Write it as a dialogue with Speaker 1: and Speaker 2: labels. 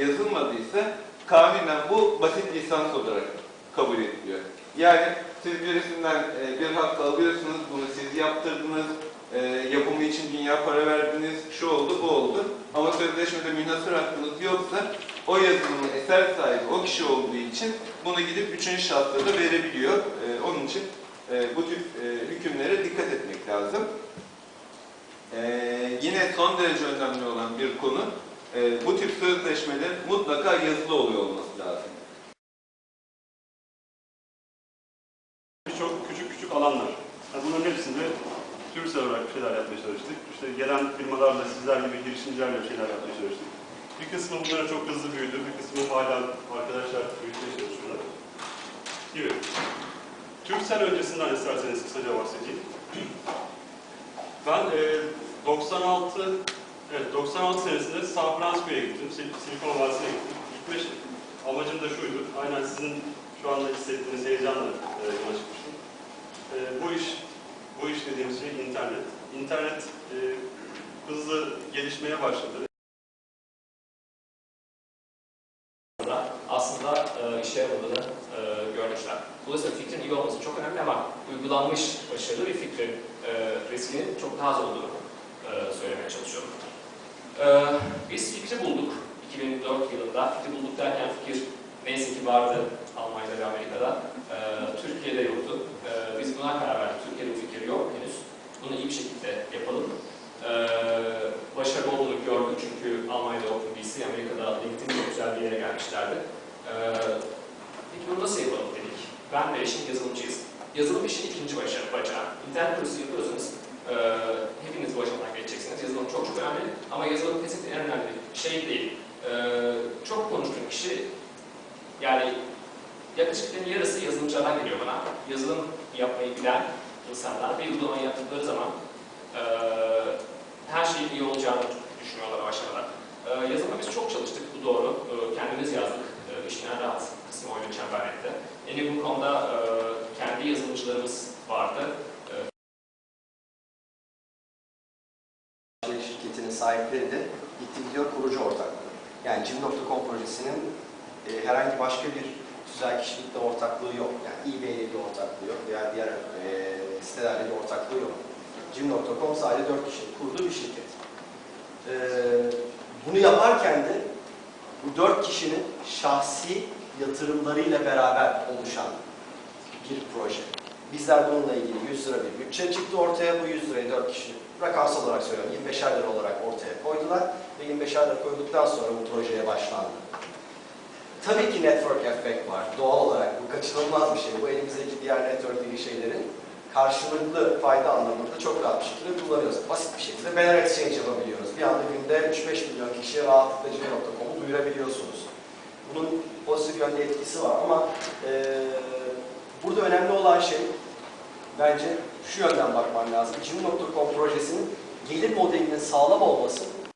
Speaker 1: yazılmadıysa kanunen bu basit lisans olarak kabul ediliyor. Yani siz birisinden e, bir hakkı alıyorsunuz, bunu siz yaptırdınız, e, yapımı için dünya para verdiniz, şu oldu, bu oldu. Ama sözleşmede münhasır hakkınız yoksa o yazılımın eser sahibi o kişi olduğu için bunu gidip üçüncü şahsa da verebiliyor. E, onun için bu e, hükümlere dikkat etmek lazım. Yine son derece önemli olan bir konu, e, bu tip sözleşmelerin mutlaka yazılı oluyor olması lazım.
Speaker 2: Birçok küçük küçük alanlar. Yani bunların hepsinde Türksel olarak bir şeyler yapmaya çalıştık. İşte gelen firmalarla, sizler gibi girişimcilerle bir şeyler yapmaya çalıştık. Bir kısmı bunlara çok hızlı büyüdü, bir kısmı hala arkadaşlar büyütmeye çalışıyorlar. Gibi. Türksel öncesinden isterseniz kısaca bahsedeyim. Ben e, 96 evet 96 senesinde San Francisco'ya gittim. Sil- Silikon Vadisi'ne gittim. Gitme amacım da şuydu. Aynen sizin şu anda hissettiğiniz heyecanla e, çıkmıştım. E, bu iş, bu iş dediğimiz şey internet. İnternet e, hızlı gelişmeye başladı.
Speaker 3: da aslında e, işe yaradığını e, görmüşler. Dolayısıyla fikrin iyi olması çok önemli ama uygulanmış başarılı bir fikrin e, riskinin çok daha az olduğunu e, söylemeye çalışıyorum. E, biz fikri bulduk 2004 yılında. Fikri bulduk derken fikir neyse ki vardı Almanya'da ve Amerika'da. E, Türkiye'de yoktu. E, biz buna karar verdik. Türkiye'de bu fikir yok henüz. Bunu iyi bir şekilde yapalım. Başarılı olduğunu gördük çünkü Almanya'da OpenBC, Amerika'da LinkedIn çok güzel bir yere gelmişlerdi. Ee, peki bunu nasıl yapalım dedik. Ben ve eşim yazılımcıyız. Yazılım işin ikinci bacağı. bacağı. İnternet kurusu yapıyorsanız hepiniz bu aşamadan. Yazılım çok çok önemli ama yazılım kesinlikle en önemli şey değil. Ee, çok konuştuğum kişi yani yaklaşık yarısı yazılımcılardan geliyor bana. Yazılım yapmayı bilen insanlar bir uygulamayı yaptıkları zaman e, her şeyin iyi olacağını düşünüyorlar o aşamada. Ee, yazılıma biz çok çalıştık, bu doğru. Ee, kendimiz yazdık. Ee, işin en rahat kısmı oyunu bu konuda e, kendi yazılımcılarımız vardı.
Speaker 4: Sahipleri de gitti gidiyor kurucu ortaklığı. Yani Cim.com projesinin e, herhangi başka bir tüzel kişilikle ortaklığı yok. Yani eBay'le bir ortaklığı yok veya diğer e, sitelerle bir ortaklığı yok. Cim.com sadece 4 kişinin kurduğu bir şirket. E, bunu yaparken de bu 4 kişinin şahsi yatırımlarıyla beraber oluşan bir proje. Bizler bununla ilgili 100 lira bir bütçe çıktı ortaya. Bu 100 lirayı 4 kişi rakamsal olarak söylüyorum 25'er lira olarak ortaya koydular ve 25'er lira koyduktan sonra bu projeye başlandı. Tabii ki network effect var. Doğal olarak bu kaçınılmaz bir şey. Bu elimizdeki diğer network gibi şeylerin karşılıklı fayda anlamında çok rahat bir şekilde kullanıyoruz. Basit bir şekilde banner exchange yapabiliyoruz. Bir anda günde 3-5 milyon kişiye rahatlıkla gmail.com'u duyurabiliyorsunuz. Bunun pozitif yönde etkisi var ama eee burada önemli olan şey bence şu yönden bakman lazım. Jim.com projesinin gelir modelinin sağlam olması